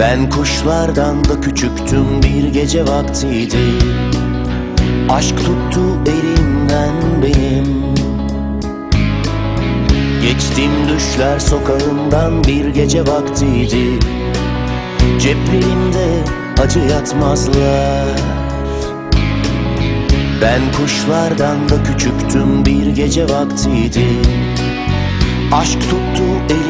Ben kuşlardan da küçüktüm bir gece vaktiydi. Aşk tuttu elimden benim. Geçtim düşler sokağından bir gece vaktiydi. Ceplerimde acı yatmazlar. Ben kuşlardan da küçüktüm bir gece vaktiydi. Aşk tuttu elimden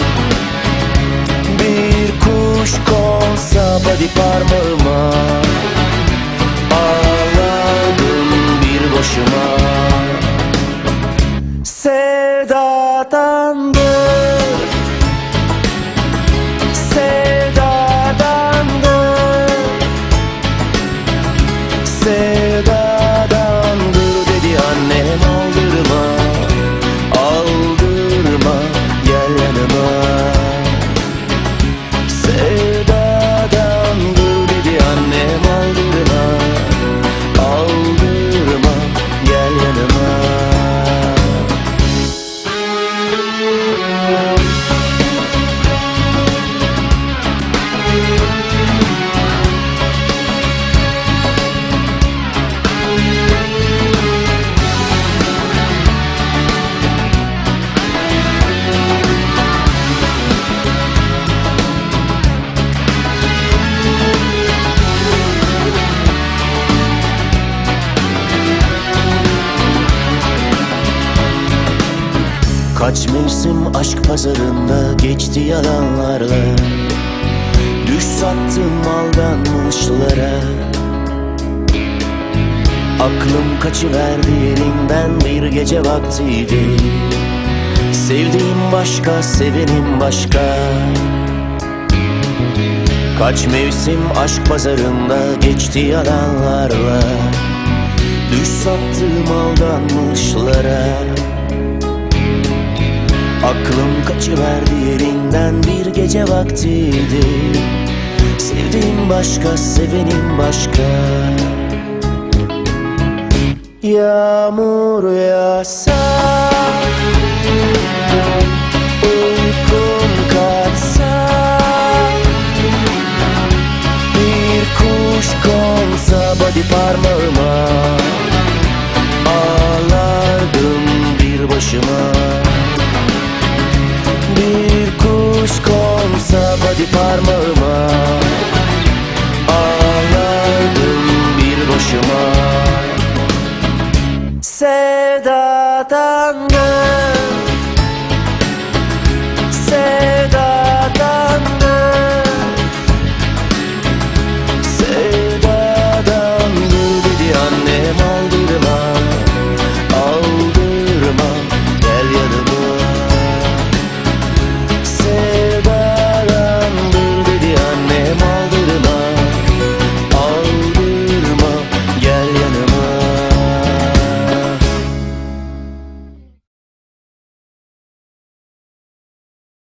body parmağıma Ağlardım bir başıma. Sevdadandır Kaç mevsim aşk pazarında geçti yalanlarla. Düş sattım aldanmışlara Aklım kaçıverdi elimden bir gece vaktiydi. Sevdiğim başka, sevenim başka. Kaç mevsim aşk pazarında geçti yalanlarla. Düş sattım aldanmışlara Aklım kaçıverdi yerinden bir gece vaktiydi. Sevdiğim başka, sevenim başka. Yağmur yağsa Uykum kaçsa Bir kuş konsa body parmağıma love.